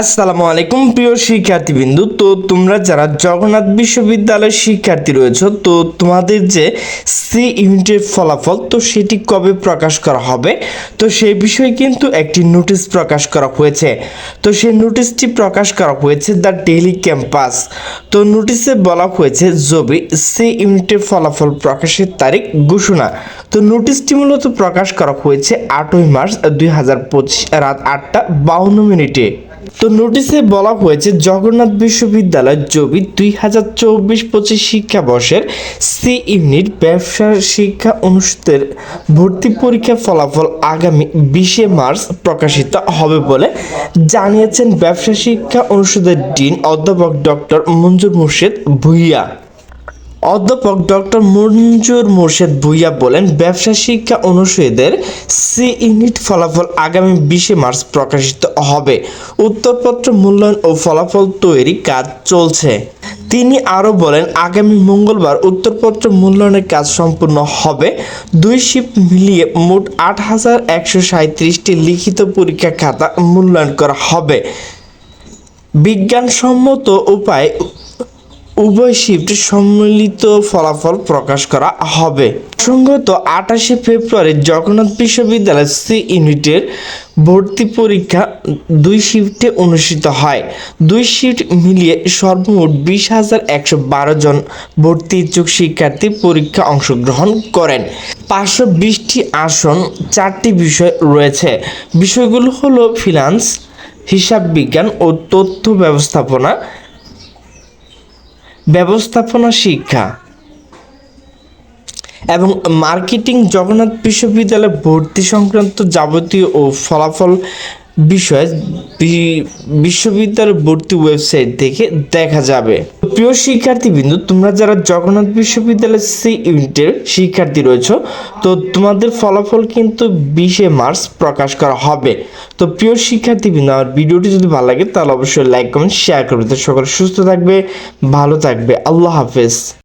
আসসালামু আলাইকুম প্রিয় শিক্ষার্থীবৃন্দু। তো তোমরা যারা জগন্নাথ বিশ্ববিদ্যালয়ের শিক্ষার্থী রয়েছে, তো তোমাদের যে সি ইউনিটের ফলাফল, তো সেটি কবে প্রকাশ করা হবে? তো সেই বিষয়ে কিন্তু একটি নোটিশ প্রকাশ করা হয়েছে। তো সেই নোটিশটি প্রকাশ করা হয়েছে দ্য ডেইলি ক্যাম্পাস। তো নোটিশে বলা হয়েছে জবি সি ইউনিটের ফলাফল প্রকাশের তারিখ ঘোষণা। তো নোটিশটি মূলত প্রকাশ করা হয়েছে আটই মার্চ দুই হাজার পঁচিশ রাত আটটা বাউন্ন মিনিটে। তো নোটিশে বলা হয়েছে, জগন্নাথ বিশ্ববিদ্যালয় জবি দুই হাজার চব্বিশ পঁচিশ শিক্ষাবর্ষের সি ইউনিট ব্যবসার শিক্ষা অনুষদের ভর্তি পরীক্ষার ফলাফল আগামী বিশে মার্চ প্রকাশিত হবে বলে জানিয়েছেন ব্যবসা শিক্ষা অনুষদের ডিন অধ্যাপক ডক্টর মঞ্জুর মুর্শেদ ভুইয়া। অধ্যাপক ডক্টর মঞ্জুর মোর্শেদ ভুইয়া বলেন, ব্যবসা শিক্ষা অনুষদের সি ইউনিট ফলাফল আগামী বিশে মার্চ প্রকাশিত হবে। উত্তরপত্র মূল্যায়ন ও ফলাফল তৈরি কাজ চলছে। তিনি আরও বলেন, আগামী মঙ্গলবার উত্তরপত্র মূল্যায়নের কাজ সম্পূর্ণ হবে। দুই শিফট মিলিয়ে মোট আট হাজার একশো সাঁত্রিশটি লিখিত পরীক্ষা খাতা মূল্যায়ন করা হবে। বিজ্ঞানসম্মত উপায় উভয় শিফট সম্মিলিত ফলাফল প্রকাশ করা হবে। সঙ্গত আঠাশে ফেব্রুয়ারি জগন্নাথ বিশ্ববিদ্যালয় সি ইউনিটের ভর্তি পরীক্ষা দুই শিফটে অনুষ্ঠিত হয়। দুই শিফট মিলিয়ে সর্বমোট বিশ হাজার একশো বারো জন ভর্তি ইচ্ছুক শিক্ষার্থী পরীক্ষা অংশগ্রহণ করেন। পাঁচশো বিশটি আসন, চারটি বিষয় রয়েছে। বিষয়গুলো হলো ফিনান্স হিসাব বিজ্ঞান ও তথ্য ব্যবস্থাপনা ব্যবস্থাপনা শিক্ষা এবং মার্কেটিং জগন্নাথ বিশ্ববিদ্যালয়ে ভর্তি সংক্রান্ত যাবতীয় ও ফলাফল বিষয়ে বিশ্ববিদ্যালয় ভর্তি ওয়েবসাইট থেকে দেখা যাবে। প্রিয় শিক্ষার্থীবৃন্দ, তোমরা যারা জগন্নাথ বিশ্ববিদ্যালয়ের সি ইউনিটের শিক্ষার্থী রয়েছে, তো তোমাদের ফলাফল কিন্তু বিশে মার্চ প্রকাশ করা হবে। তো প্রিয় শিক্ষার্থীবৃন্দ, আমার ভিডিওটি যদি ভালো লাগে, তাহলে অবশ্যই লাইক, কমেন্ট শেয়ার করবে। তো সকলে সুস্থ থাকবে, ভালো থাকবে। আল্লাহ হাফেজ।